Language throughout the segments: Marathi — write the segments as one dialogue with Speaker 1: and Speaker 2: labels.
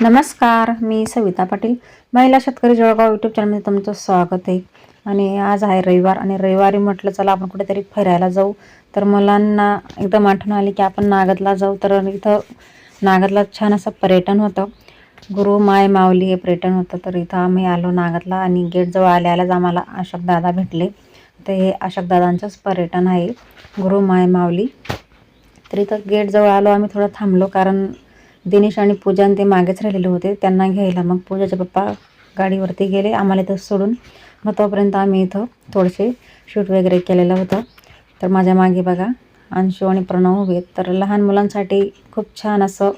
Speaker 1: नमस्कार मी सविता पाटील. महिला शेतकरी जळगाव यूट्यूब चॅनलमध्ये तुमचं स्वागत आहे. आणि आज आहे रविवार आणि रविवारी म्हटलं चला आपण कुठेतरी फिरायला जाऊ. तर मुलांना एकदम आठवण आली की आपण नागदला जाऊ. तर इथं नागदला छान असं पर्यटन होतं. गुरु माय माऊली हे पर्यटन होतं. तर इथं आम्ही आलो नागदला आणि गेटजवळ आल्या आल्याच आम्हाला अशोक दादा भेटले. तर हे अशोक दादांचंच पर्यटन आहे. गुरु माय माऊली. तर इथं गेटजवळ आलो आम्ही थोडं थांबलो कारण दिनेश आणि पूजा ते मागेच राहिलेले होते. त्यांना घ्यायला. मग पूजाचे पप्पा गाडीवरती गेले. आम्हाला इथं सोडून. मग तोपर्यंत आम्ही इथं थोडेसे शूट वगैरे केलेलं होतं. तर माझ्या मागे बघा अंशू आणि प्रणव उभे तर लहान मुलांसाठी खूप छान असं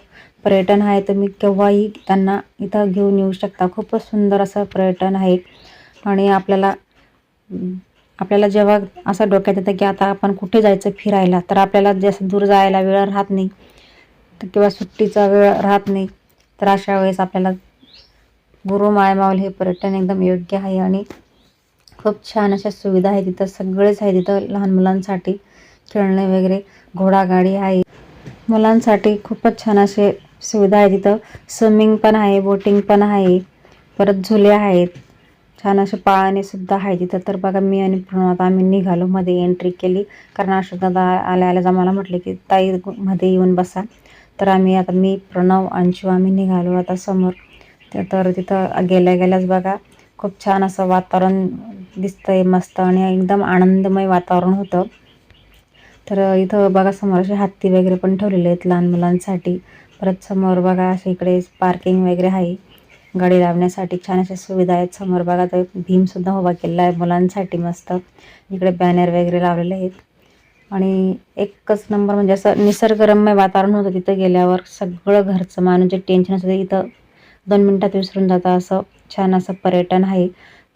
Speaker 1: पर्यटन आहे. तुम्ही केव्हाही त्यांना इथं घेऊन येऊ शकता. खूपच सुंदर असं पर्यटन आहे. आणि आपल्याला आपल्याला जेव्हा असं डोक्यात येतं की आता आपण कुठे जायचं फिरायला तर आपल्याला जास्त दूर जायला वेळ राहत नाही. किंवा सुट्टीचा वेळ राहत नाही तर अशा वेळेस आपल्याला गुरु मायमावल हे पर्यटन एकदम योग्य आहे आणि खूप छान अशा सुविधा आहे तिथं सगळेच आहे तिथं लहान मुलांसाठी खेळणे वगैरे घोडागाडी आहे. मुलांसाठी खूपच छान असे सुविधा आहे तिथं. स्विमिंग पण आहे बोटिंग पण आहे परत झुले आहेत. छान असे पाळणेसुद्धा आहे तिथं. तर बघा मी आणि प्रणवात आम्ही निघालो मध्ये एंट्री केली. कारण अशोकदादा आल्या आल्याच आम्हाला म्हटले की ताई मध्ये येऊन बसा. तर आम्ही आता मी प्रणव अंशू आम्ही निघालो आता समोर. तर तिथं गेल्या गेल्याच बघा खूप छान असं वातावरण दिसतंय मस्त आणि एकदम आनंदमय वातावरण होतं. तर इथं बघा समोर असे हत्ती वगैरे पण ठेवलेले आहेत लहान मुलांसाठी. परत समोर बघा असे इकडे पार्किंग वगैरे आहे. गाडी लावण्यासाठी छान अशा सुविधा आहेत. समोर बघा तर भीमसुद्धा उभा केलेला आहे मुलांसाठी मस्त. इकडे बॅनर वगैरे लावलेले आहेत. आणि एकच नंबर म्हणजे असं निसर्गरम्य वातावरण होतं तिथं गेल्यावर. सगळं घरचं माणूस जे म्हणजे टेन्शन असतं ते इथं दोन मिनटात विसरून जातं असं छान असं पर्यटन आहे.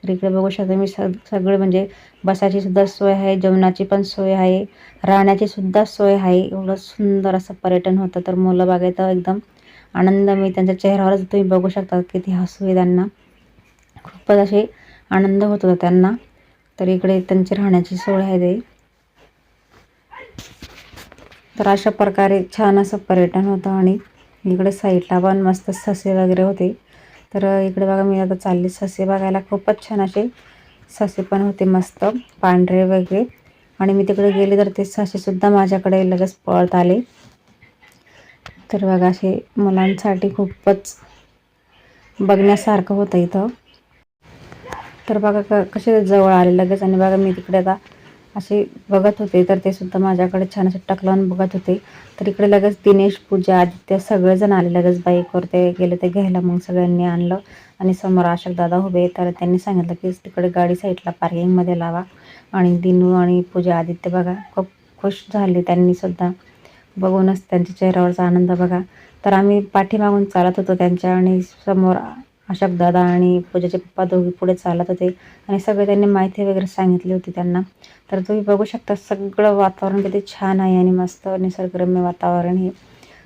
Speaker 1: तर इकडे बघू शकता मी सग सगळे म्हणजे बसायची सुद्धा सोय आहे जेवणाची पण सोय आहे राहण्याची सुद्धा सोय आहे. एवढं सुंदर असं पर्यटन होतं. तर मुलं बघायचं एकदम आनंद मी त्यांच्या चेहऱ्यावरच तुम्ही बघू शकता किती हसू आहे त्यांना. खूपच असे आनंद होत होता त्यांना. तर इकडे त्यांची राहण्याची सोय आहे ते. तर अशा प्रकारे छान असं पर्यटन होतं आणि इकडे साईडला पण मस्त ससे वगैरे होते. तर इकडे बघा मी आता चालले ससे बघायला. खूपच छान असे ससे पण होते मस्त पांढरे वगैरे. आणि मी तिकडे गेले तर ते ससेसुद्धा माझ्याकडे लगेच पळत आले. तर बघा असे मुलांसाठी खूपच बघण्यासारखं होतं इथं. तर बघा क कसे जवळ आले लगेच. आणि बघा मी तिकडे आता असे बघत होते. तर ते सुद्धा माझ्याकडे छान असे टकलावून बघत होते. तर इकडे लगेच दिनेश पूजा आदित्य सगळेजण आले. लगेच बाईकवर ते गेले ते घ्यायला मग सगळ्यांनी आणलं. आणि समोर अशोक दादा उभे तर त्यांनी सांगितलं की तिकडे गाडी साईडला पार्किंगमध्ये लावा. आणि दिनू आणि पूजा आदित्य बघा खूप खुश झाले. त्यांनी सुद्धा बघूनच त्यांच्या चेहऱ्यावरचा आनंद बघा. तर आम्ही पाठीमागून चालत होतो त्यांच्या आणि समोर अशोक दादा आणि पूजाचे पप्पा दोघी पुढे चालत होते. आणि सगळे त्यांनी माहिती वगैरे सांगितली होती त्यांना. तर तुम्ही बघू शकता सगळं वातावरण किती छान आहे आणि मस्त निसर्गरम्य वातावरण हे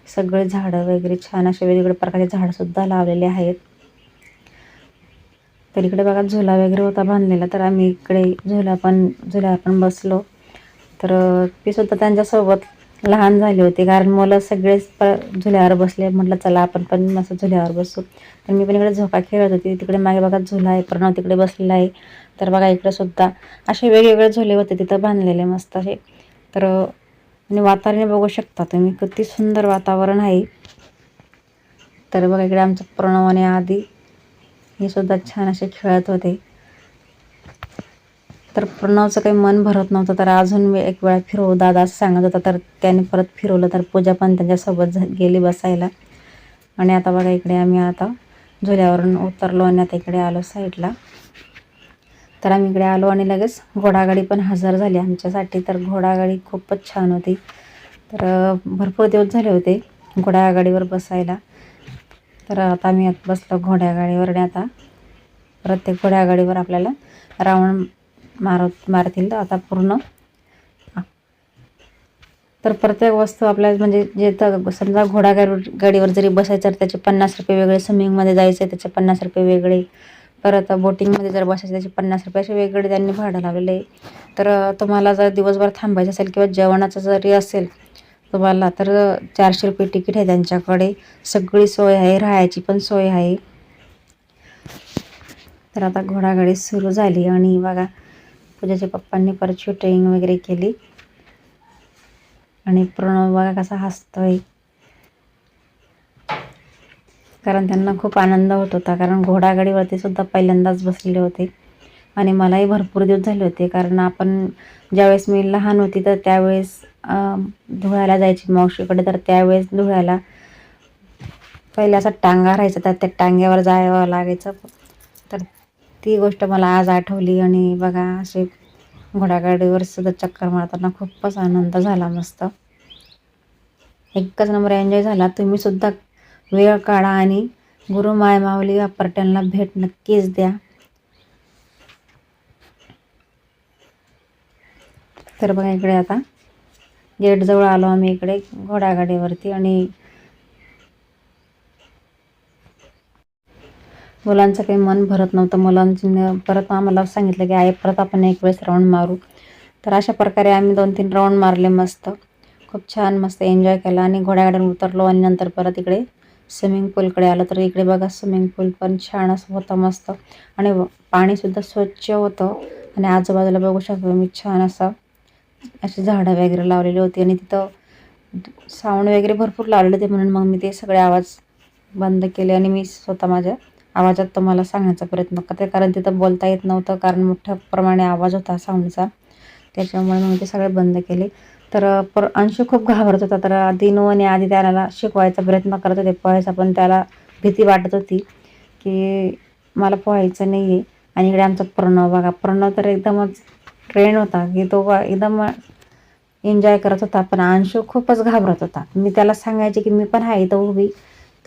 Speaker 1: सगळे झाडं वगैरे छान असे वेगवेगळ्या प्रकारचे झाडंसुद्धा लावलेले आहेत. तर इकडे बघा झुला वगैरे होता बांधलेला तर आम्ही इकडे झुला पण झुल्यावर पण बसलो. तर ती सुद्धा त्यांच्यासोबत लहान झाले होते. कारण मुलं सगळेच प झुल्यावर बसले. म्हटलं चला आपण पण मस्त झुल्यावर बसू. तर मी पण इकडे झोका खेळत होती. तिकडे मागे बघा झुला आहे. प्रणव तिकडे बसलेला आहे. तर बघा इकडे सुद्धा असे वेगवेगळे झुले होते तिथं बांधलेले मस्त असे. तर आणि वातावरण बघू शकता तुम्ही. किती सुंदर वातावरण आहे. तर बघा इकडे आमचं प्रणव आणि आधी हे सुद्धा छान असे खेळत होते. तर प्रणवचं काही मन भरत नव्हतं. तर अजून एक वेळा फिरवू. दादा असं सांगत होता तर त्याने परत फिरवलं. तर पूजा पण त्यांच्यासोबत झ गेली बसायला. आणि आता बघा इकडे आम्ही आता झुल्यावरून उतरलो आणि आता इकडे आलो साईडला. तर आम्ही इकडे आलो आणि लगेच घोडागाडी पण हजर झाली आमच्यासाठी. तर घोडागाडी खूपच छान होती. तर भरपूर दिवस झाले होते घोड्यागाडीवर बसायला. तर आता आम्ही बसलो घोड्यागाडीवर आणि आता प्रत्येक घोड्यागाडीवर आपल्याला रावण मारत मारतील तर आता पूर्ण. तर प्रत्येक वस्तू आपल्या म्हणजे जे तर समजा घोडागाडी गाडीवर जरी बसायचं तर त्याचे पन्नास रुपये वेगळे स्विमिंगमध्ये जायचं आहे त्याचे पन्नास रुपये वेगळे. परत बोटिंगमध्ये जर बसायचं त्याचे पन्नास रुपये असे वेगळे त्यांनी भाडं लावलेलं आहे. तर तुम्हाला जर दिवसभर थांबायचं असेल किंवा जेवणाचं जरी असेल तुम्हाला तर चारशे रुपये तिकीट आहे त्यांच्याकडे. सगळी सोय आहे राहायची पण सोय आहे. तर आता घोडागाडी सुरू झाली आणि बघा पूजाच्या पप्पांनी परत शूटिंग वगैरे केली. आणि प्रणव बघा कसा हसतोय. कारण त्यांना खूप आनंद होत होता. कारण घोडागाडीवरती सुद्धा पहिल्यांदाच बसलेले होते. आणि मलाही भरपूर दिवस झाले होते. कारण आपण ज्यावेळेस मी लहान होती तर त्यावेळेस धुळ्याला जायची मावशीकडे तर त्यावेळेस धुळ्याला पहिले असा टांगा राहायचा. तर त्या टांग्यावर जावं लागायचं. तर ती गोष्ट मला आज आठवली आणि बघा असे घोडागाडीवर सतत चक्कर मारताना खूपच आनंद झाला मस्त. एकच नंबर एन्जॉय झाला. तुम्ही सुद्धा वेळ काढा आणि गुरु माय माऊली या पर्यटनला भेट नक्कीच द्या. तर बघा इकडे आता गेटजवळ आलो आम्ही इकडे घोडागाडीवरती आणि मुलांचं काही मन भरत नव्हतं. मुलांची परत आम्हाला सांगितलं की आई परत आपण एक वेळेस राऊंड मारू. तर अशा प्रकारे आम्ही दोन तीन राऊंड मारले मस्त. खूप छान मस्त एन्जॉय केला आणि घोड्यागाड्यावर उतरलो आणि नंतर परत इकडे स्विमिंग पूलकडे आलं. तर इकडे बघा स्विमिंग पूल पण छान असं होतं मस्त. आणि पाणीसुद्धा स्वच्छ होतं. आणि आजूबाजूला बघू शकतो मी छान असं अशी झाडं वगैरे लावलेली होती. आणि तिथं साऊंड वगैरे भरपूर लावलेले होते म्हणून मग मी ते सगळे आवाज बंद केले आणि मी स्वतः माझ्या आवाजात तुम्हाला सांगण्याचा प्रयत्न करते. कारण तिथं बोलता येत नव्हतं कारण मोठ्या प्रमाणे आवाज होता साऊंडचा त्याच्यामुळे मग ते सगळे बंद केले. तर पर अंशू खूप घाबरत होता. तर दिनूने आधी त्याला शिकवायचा प्रयत्न करत होते. पोहायचा पण त्याला भीती वाटत होती की मला पोहायचं नाही आहे आणि इकडे आमचा प्रणव बघा. प्रणव तर एकदमच ट्रेन होता. की तो एकदम एन्जॉय करत होता. पण अंशू खूपच घाबरत होता. मी त्याला सांगायचे की मी पण आहे इथं उभी.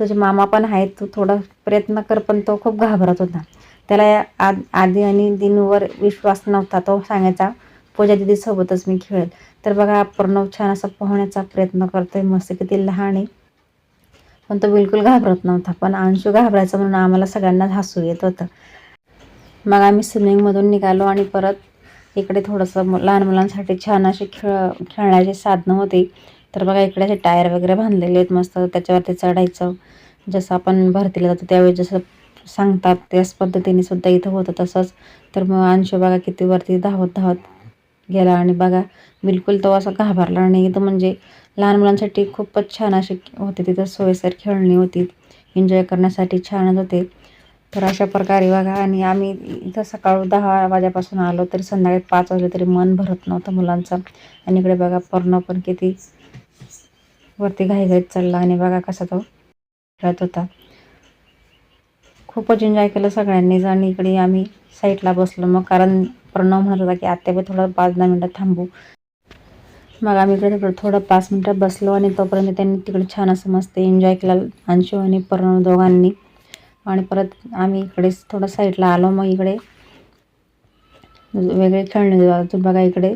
Speaker 1: तुझे मामा पण आहेत तू थोडा प्रयत्न कर पण तो खूप घाबरत होता. त्याला आद आधी आणि दिनूवर विश्वास नव्हता तो सांगायचा पूजा दिदीसोबतच मी खेळेल. तर बघा प्रणव छान असा पोहण्याचा प्रयत्न करतोय मस्त किती लहान आहे. पण तो बिलकुल घाबरत नव्हता. पण अंशू घाबरायचा म्हणून आम्हाला सगळ्यांना हसू येत होतं. मग आम्ही स्विमिंगमधून निघालो आणि परत इकडे थोडंसं लहान मुलांसाठी छान असे खेळ खेळण्याचे साधनं होते. तर बघा इकडे असे टायर वगैरे बांधलेले आहेत मस्त. त्याच्यावरती चढायचं. जसं आपण भरतीला जातो त्यावेळी जसं सांगतात त्याच पद्धतीने सुद्धा इथं होतं तसंच. तर मग अंशू बघा किती वरती धावत धावत गेला. आणि बघा बिलकुल तो असा घाबरला नाही. इथं म्हणजे लहान मुलांसाठी खूपच छान असे होते तिथं सोयीसर खेळणी होती. एन्जॉय करण्यासाठी छानच होते. तर अशा प्रकारे बघा आणि आम्ही इथं सकाळ दहा वाजेपासून आलो तरी संध्याकाळी पाच वाजले तरी मन भरत नव्हतं मुलांचं. आणि इकडे बघा पर्ण पण किती वरती घाईघाईत चालला आणि बघा कसा तो खेळत होता. खूपच एन्जॉय केलं सगळ्यांनीच आणि इकडे आम्ही साईडला बसलो मग कारण प्रणव म्हणत होता की आत्या बी थोडं पाच दहा मिनटं थांबू. मग आम्ही इकडे थोडं पाच मिनटं बसलो आणि तोपर्यंत त्यांनी तिकडे छान असं मस्त एन्जॉय केला अंशू आणि प्रणव दोघांनी. आणि परत आम्ही इकडे थोडं साईडला आलो मग इकडे वेगळे खेळणे बघा इकडे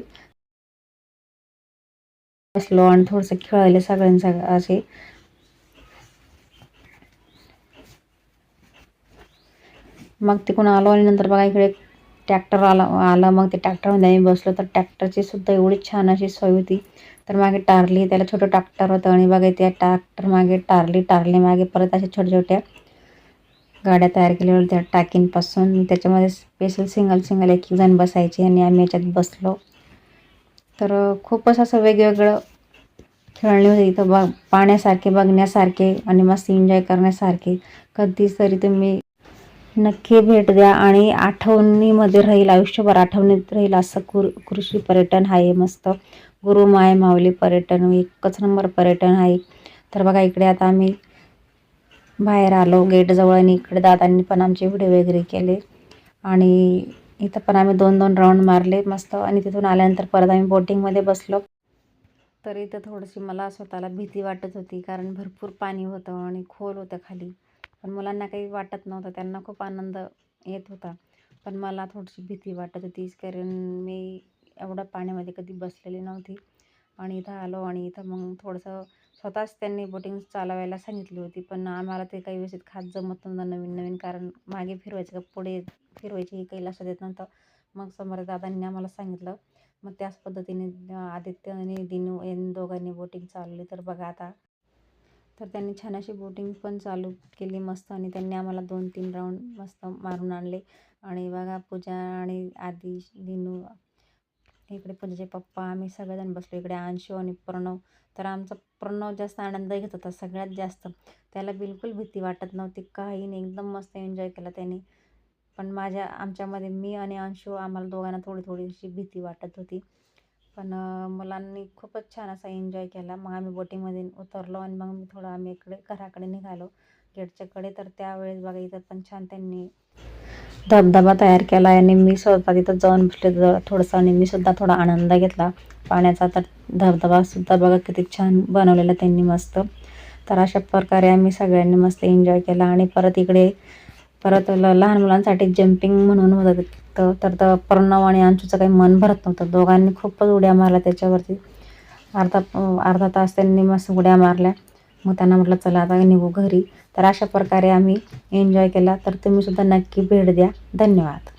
Speaker 1: बसलो आणि थोडंसं खेळायला सगळ्यांचा असे. मग तिकडून आलो आणि नंतर बघा इकडे ट्रॅक्टर आला आला मग ते ट्रॅक्टरमध्ये आम्ही बसलो. तर ट्रॅक्टरची सुद्धा एवढी छान अशी सोय होती. तर मागे टारली त्याला छोटं ट्रॅक्टर होतं आणि बघा त्या ट्रॅक्टर मागे टारली टारली मागे परत अशा छोट्या छोट्या गाड्या तयार केल्या होत्या टाकींपासून. त्याच्यामध्ये स्पेशल सिंगल सिंगल एक एक जण बसायचे आणि आम्ही याच्यात बसलो. तर खूपच असं वेगवेगळं खेळणी होते इथं बघ पाण्यासारखे बघण्यासारखे आणि मस्त एन्जॉय करण्यासारखे. कधीच तरी तुम्ही नक्की भेट द्या आणि आठवणीमध्ये राहील आयुष्यभर आठवणीत राहील असं कुर कृषी पर्यटन आहे मस्त. गुरु माय माऊली पर्यटन एकच नंबर पर्यटन आहे तर बघा इकडे आता आम्ही बाहेर आलो गेटजवळ आणि इकडे दादांनी पण आमचे व्हिडिओ वगैरे केले. आणि इथं पण आम्ही दोन दोन राऊंड मारले मस्त. आणि तिथून आल्यानंतर परत आम्ही बोटिंगमध्ये बसलो. तर इथं थोडीशी मला स्वतःला भीती वाटत होती कारण भरपूर पाणी होतं आणि खोल होतं खाली. पण मुलांना काही वाटत नव्हतं त्यांना खूप आनंद येत होता. पण मला थोडीशी भीती वाटत होती कारण मी एवढं पाण्यामध्ये कधी बसलेली नव्हती. आणि इथं आलो आणि इथं मग थोडंसं स्वतःच त्यांनी बोटिंग चालवायला सांगितली होती पण आम्हाला ते काही व्यवस्थित खात जमत नव्हतं नवीन नवीन कारण मागे फिरवायचं का पुढे फिरवायची हे काही लक्षात येत नव्हतं. मग समोर दादांनी आम्हाला सांगितलं मग त्याच पद्धतीने आदित्य आणि दिनू यांनी दोघांनी बोटिंग चालवली. तर बघा आता तर त्यांनी छान अशी बोटिंग पण चालू केली मस्त आणि त्यांनी आम्हाला दोन तीन राऊंड मस्त मारून आणले. आणि बघा पूजा आणि आदी दिनू इकडे पूजाचे पप्पा आम्ही सगळेजण बसलो. इकडे अंशू आणि प्रणव. तर आमचा प्रणव जास्त आनंद घेत होता सगळ्यात जास्त. त्याला बिलकुल भीती वाटत नव्हती. काही नाही एकदम मस्त एन्जॉय केला त्याने. पण माझ्या आमच्यामध्ये मी आणि अंशू आम्हाला दोघांना थोडी थोडीशी भीती वाटत होती. पण मुलांनी खूपच छान असा एन्जॉय केला. मग आम्ही बोटिंगमध्ये उतरलो आणि मग मी थोडं आम्ही इकडे घराकडे निघालो. गेटच्याकडे तर त्यावेळेस बघा इथं पण छान त्यांनी धबधबा तयार केला आणि मी स्वतः तिथं जाऊन बसले. थोडंसं आणि मी सुद्धा थोडा आनंद घेतला. पाण्याचा तर धबधबा सुद्धा बघा किती छान बनवलेला त्यांनी मस्त. तर अशा प्रकारे आम्ही सगळ्यांनी मस्त एन्जॉय केला आणि परत इकडे परत ल- लहान मुलांसाठी जम्पिंग म्हणून होतं तर तर प्रणव आणि अंशूचं काही मन भरत नव्हतं. दोघांनी खूपच उड्या मारल्या त्याच्यावरती. अर्धा अर्धा तास त्यांनी मस्त उड्या मारल्या. मग त्यांना म्हटलं चला आता निघू घरी. तर अशा प्रकारे आम्ही एन्जॉय केला. तर तुम्ही सुद्धा नक्की भेट द्या. धन्यवाद.